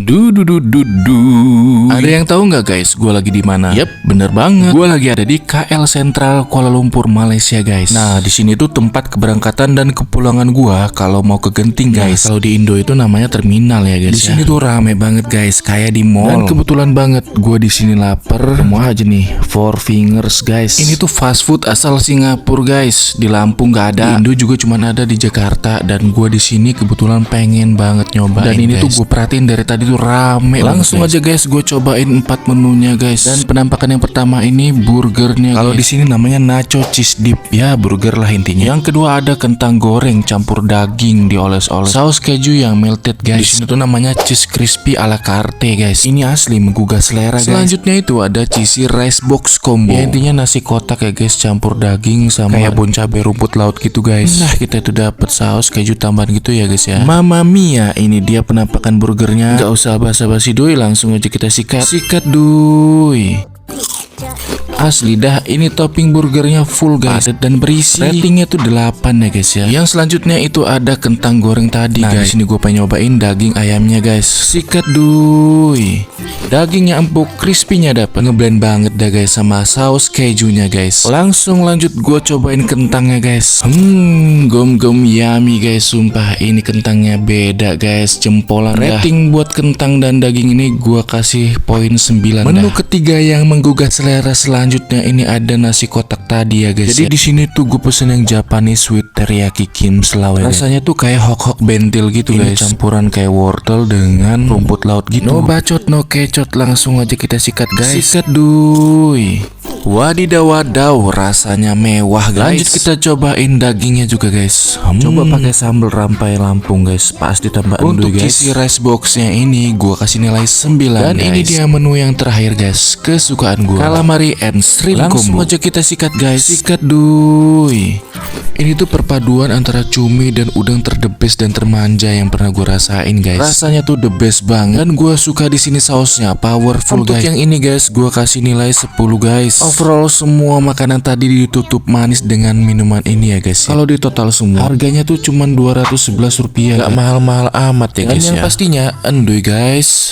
Du du du du du. Ada yang tahu nggak guys? Gue lagi di mana? Yep, bener banget. Gue lagi ada di KL Sentral Kuala Lumpur Malaysia guys. Nah di sini tuh tempat keberangkatan dan kepulangan gue kalau mau ke Genting guys. kalau di Indo itu namanya terminal ya guys. Di sini tuh rame banget guys, kayak di mall. Dan kebetulan banget gue di sini lapar. Semua aja nih, Four Fingers guys. Ini tuh fast food asal Singapura guys. Di Lampung nggak ada. Di Indo juga cuma ada di Jakarta dan gue di sini kebetulan pengen banget nyobain. Dan ini tuh gue perhatiin dari tadi tuh rame. Langsung aja guys, gue cobain empat menunya guys. Dan penampakan yang pertama ini burgernya. Kalau di sini namanya nacho cheese dip ya burger lah intinya. Yang kedua ada kentang goreng campur daging dioles-oles. Saus keju yang melted guys. Di sini tuh namanya cheese crispy ala carte guys. Ini asli menggugah selera guys. Selanjutnya itu ada cheesy rice box combo. Ya intinya nasi kotak ya guys campur daging sama kayak bon cabai rumput laut gitu guys. Nah kita itu dapat saus keju tambahan gitu ya guys ya. Mama mia ini dia penampakan burgernya. Gak usah basa-basi doi langsung aja kita sikat. Sikat doi. Asli dah ini topping burgernya full guys dan berisi ratingnya tuh 8 ya guys ya. Yang selanjutnya itu ada kentang goreng tadi nah, guys. Sini gue pengen nyobain daging ayamnya guys. Sikat duy. Dagingnya empuk, crispy-nya dapet ngeblend banget dah guys sama saus kejunya guys. Langsung lanjut gue cobain kentangnya guys. Hmm, gom-gom yummy guys. Sumpah ini kentangnya beda guys. Jempolan Rating buat kentang dan daging ini gue kasih poin 9 Menu dah. ketiga yang menggugah selera selanjutnya ini ada nasi kotak tadi ya guys. Jadi ya. di sini tuh gue pesen yang Japanese sweet teriyaki kim selawe. Rasanya tuh kayak hok-hok bentil gitu ini guys. Campuran kayak wortel dengan rumput laut gitu. No bacot, no kecot, langsung aja kita sikat guys. Sikat duy. Wadidaw wadaw rasanya mewah guys. Lanjut kita cobain dagingnya juga guys. Hmm. Coba pakai sambal rampai Lampung guys. Pas ditambah Untuk guys. isi rice boxnya ini gua kasih nilai 9 Dan guys. ini dia menu yang terakhir guys. Kesukaan gua. Calamari and shrimp Langsung combo. aja kita sikat guys. Sikat duy. Ini tuh perpaduan antara cumi dan udang terdebes dan termanja yang pernah gue rasain guys. Rasanya tuh the best banget. Dan gue suka di sini sausnya powerful Untuk guys. yang ini guys, gue kasih nilai 10 guys. Overall semua makanan tadi ditutup manis dengan minuman ini ya guys. Kalau di total semua harganya tuh cuma 211 rupiah. Gak mahal-mahal amat ya dan guys yang ya. pastinya enduy guys.